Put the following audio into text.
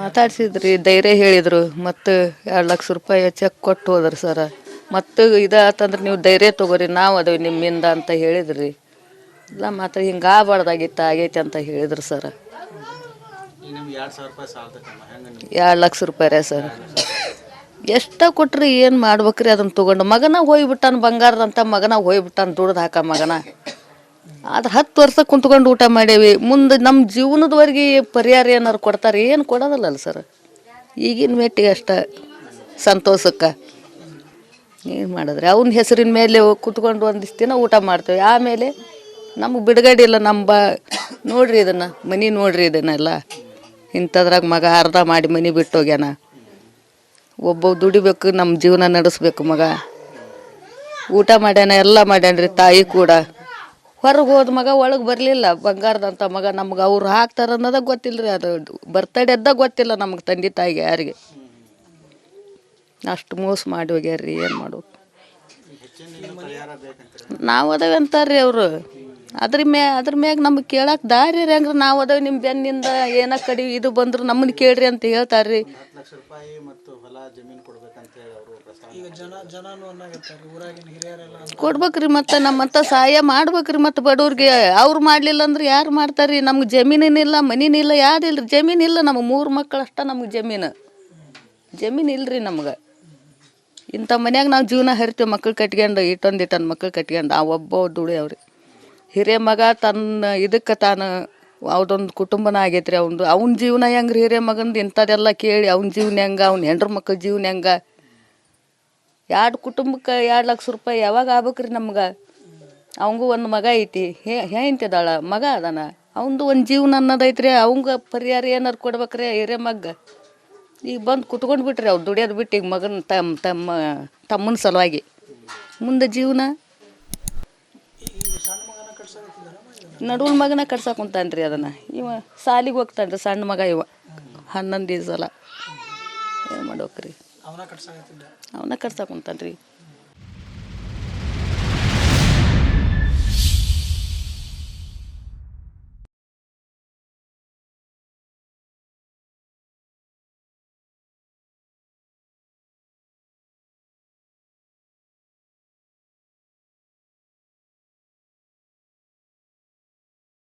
ಮಾತಾಡ್ಸಿದ್ರಿ, ಧೈರ್ಯ ಹೇಳಿದ್ರು. ಮತ್ತು ಎರಡು ಲಕ್ಷ ರೂಪಾಯಿ ಚೆಕ್ ಕೊಟ್ಟು ಹೋದ್ರಿ ಸರ ಮತ್ತು ಇದಾತಂದ್ರೆ ನೀವು ಧೈರ್ಯ ತಗೋರಿ, ನಾವು ಅದೇವಿ ನಿಮ್ಮಿಂದ ಅಂತ ಹೇಳಿದ್ರಿ. ಇಲ್ಲ ಮಾತ್ರ ಹಿಂಗೆ ಆಗಬಾರ್ದಾಗಿತ್ತು, ಆಗೈತೆ ಅಂತ ಹೇಳಿದ್ರು ಸರ ಎರಡು ಲಕ್ಷ ರೂಪಾಯಿ ರೀ ಸರ್ ಎಷ್ಟ ಕೊಟ್ರಿ ಏನು ಮಾಡ್ಬೇಕ್ರಿ ಅದನ್ನ ತಗೊಂಡು? ಮಗನ ಹೋಗ್ಬಿಟ್ಟಾನ ಬಂಗಾರದಂತ ಮಗನ ಹೋಗ್ಬಿಟ್ಟಾನ ದುಡ್ದು ಹಾಕ ಮಗನ. ಆದ್ರೆ ಹತ್ತು ವರ್ಷ ಕುಂತ್ಕೊಂಡು ಊಟ ಮಾಡೇವಿ. ಮುಂದೆ ನಮ್ಮ ಜೀವನದವರೆಗೆ ಪರಿಹಾರ ಏನಾರು ಕೊಡ್ತಾರೆ? ಏನು ಕೊಡೋದಲ್ಲ ಸರ್. ಈಗಿನ ಮೆಟ್ಟಿಗೆ ಅಷ್ಟ ಸಂತೋಷಕ್ಕೆ. ಏನು ಮಾಡಿದ್ರೆ? ಅವನ ಹೆಸರಿನ ಮೇಲೆ ಕುತ್ಕೊಂಡು ಒಂದಿಷ್ಟು ದಿನ ಊಟ ಮಾಡ್ತೇವೆ. ಆಮೇಲೆ ನಮಗೆ ಬಿಡುಗಡೆ ಇಲ್ಲ ನಮ್ಮ ಬಾ, ನೋಡ್ರಿ ಇದನ್ನು, ಮನೆ ನೋಡ್ರಿ ಇದನ್ನೆಲ್ಲ. ಇಂಥದ್ರಾಗ ಮಗ ಅರ್ಧ ಮಾಡಿ ಮನೆ ಬಿಟ್ಟು ಹೋಗ್ಯಾನ. ಒಬ್ಬ ದುಡಿಬೇಕು ನಮ್ಮ ಜೀವನ ನಡೆಸ್ಬೇಕು ಮಗ. ಊಟ ಮಾಡ್ಯಾನ, ಎಲ್ಲ ಮಾಡ್ಯಾನ್ರಿ ತಾಯಿ ಕೂಡ. ಹೊರಗೆ ಹೋದ ಮಗ ಒಳಗೆ ಬರಲಿಲ್ಲ. ಬಂಗಾರದಂಥ ಮಗ ನಮ್ಗೆ ಅವ್ರು ಹಾಕ್ತಾರೆ ಅನ್ನೋದ ಗೊತ್ತಿಲ್ಲ ರೀ ಅದು ಬರ್ತಡೇ ಅದ್ದ ಗೊತ್ತಿಲ್ಲ ನಮಗೆ ತಂದೆ ತಾಯಿಗೆ ಯಾರಿಗೆ. ಅಷ್ಟು ಮೋಸ ಮಾಡಿ ಹೋಗ್ಯಾರ್ರಿ, ಏನು ಮಾಡೋದು ನಾವು ಅದಾವೆ ಅಂತಾರ್ರಿ ಅವರು. ಅದ್ರ ಮ್ಯಾ, ಅದ್ರ ಮ್ಯಾಗ ನಮ್ಗೆ ಕೇಳಕ್ಕೆ ದಾರಿ ರೀ ಹಂಗ್ರೆ. ನಾವು ಅದಾವೆ ನಿಮ್ಮ ಬೆನ್ನಿಂದ ಏನ ಕಡಿ ಇದು ಬಂದ್ರು ನಮ್ಮನ್ನ ಕೇಳ್ರಿ ಅಂತ ಹೇಳ್ತಾರ್ರಿ ಹತ್ತು ಲಕ್ಷ ರೂಪಾಯಿ ಮತ್ತು ಹೊಲ ಜಮೀನು ಕೊಡ್ಬೇಕಂತೇಳಿ ಅವರು ಪ್ರಸ್ತಾವ ಜನ, ಜನನು ಹಿರಿಯರೆಲ್ಲ ಕೊಡ್ಬೇಕ್ರಿ ಮತ್ತೆ, ನಮ್ಮಂತ ಸಹಾಯ ಮಾಡ್ಬೇಕ್ರಿ ಮತ್ತೆ ಬಡವ್ರಿಗೆ. ಅವ್ರು ಮಾಡಲಿಲ್ಲ ಅಂದ್ರೆ ಯಾರು ಮಾಡ್ತಾರ್ರಿ? ನಮ್ಗೆ ಜಮೀನಿನಿಲ್ಲ, ಮನಿನಿಲ್ಲ ಯಾರಿಲ್ರಿ ಜಮೀನಿಲ್ಲ ನಮಗೆ ಮೂರು ಮಕ್ಕಳಷ್ಟ ನಮ್ಗೆ ಜಮೀನು. ಜಮೀನು ಇಲ್ರಿ ನಮ್ಗೆ. ಇಂಥ ಮನ್ಯಾಗ ನಾವು ಜೀವನ ಹರಿತೀವಿ ಮಕ್ಳು ಕಟ್ಕೊಂಡು ಇಟ್ಟೊಂದು ಇಟ್ಟೊಂದು ಮಕ್ಳು ಕಟ್ಕೊಂಡು ಆ ಒಬ್ಬ ದುಡಿಯವ್ರಿ ಹಿರಿಯ ಮಗ ತನ್ನ ಇದಕ್ಕೆ ತಾನು ಅವ್ದೊಂದು ಕುಟುಂಬನ ಆಗೈತ್ರಿ. ಅವನು ಅವ್ನ ಜೀವನ ಹೆಂಗ್ರಿ ಹಿರಿಯ ಮಗಂದು? ಇಂಥದೆಲ್ಲ ಕೇಳಿ ಅವ್ನ ಜೀವನ ಹೆಂಗೆ, ಅವ್ನ ಹೆಂಡ್ರ ಮಕ್ಳ ಜೀವನ ಹೆಂಗೆ? ಎರಡು ಕುಟುಂಬಕ್ಕೆ ಎರಡು ಲಕ್ಷ ರೂಪಾಯಿ ಯಾವಾಗ ಆಗ್ಬೇಕ್ರಿ ನಮ್ಗೆ? ಅವಂಗೂ ಒಂದು ಮಗ ಐತಿ. ಹೇ ಹೆಂತಿದಾಳ ಮಗ ಅದಾನ. ಅವಂದು ಒಂದು ಜೀವನ ಅನ್ನೋದೈತ್ರಿ ಅವಂಗ ಪರಿಹಾರ ಏನಾರು ಕೊಡ್ಬೇಕ್ರಿ ಹಿರಿಯ ಮಗ್ಗ ಈಗ ಬಂದು ಕುತ್ಕೊಂಡು ಬಿಟ್ರಿ ಅವ್ರು ದುಡಿಯೋದು ಬಿಟ್ಟು ಈಗ ಮಗನ ತಮ್ಮ ತಮ್ಮ, ತಮ್ಮನ ಸಲುವಾಗಿ. ಮುಂದೆ ಜೀವನ? ನಡುವಲ್ ಮಗನ ಕಟ್ಸಕೊಂತಾನ್ರಿ ಕುಂತಾನ್ರಿ ಅದನ್ನು. ಇವ ಸಾಲಿಗೆ ಹೋಗ್ತಾನ್ರಿ, ಸಣ್ಣ ಮಗ ಇವ. ಹನ್ನೊಂದು ಸಲ. ಏನು ಮಾಡ್ಬೇಕ್ರಿ? ಅವನ ಕಟ್ಸಾಕತ್ತಿದ್ದ ಅವನ್ನ ಕಟ್ಸಕ್ಕೆ ಕುಂತಾನ್ರಿ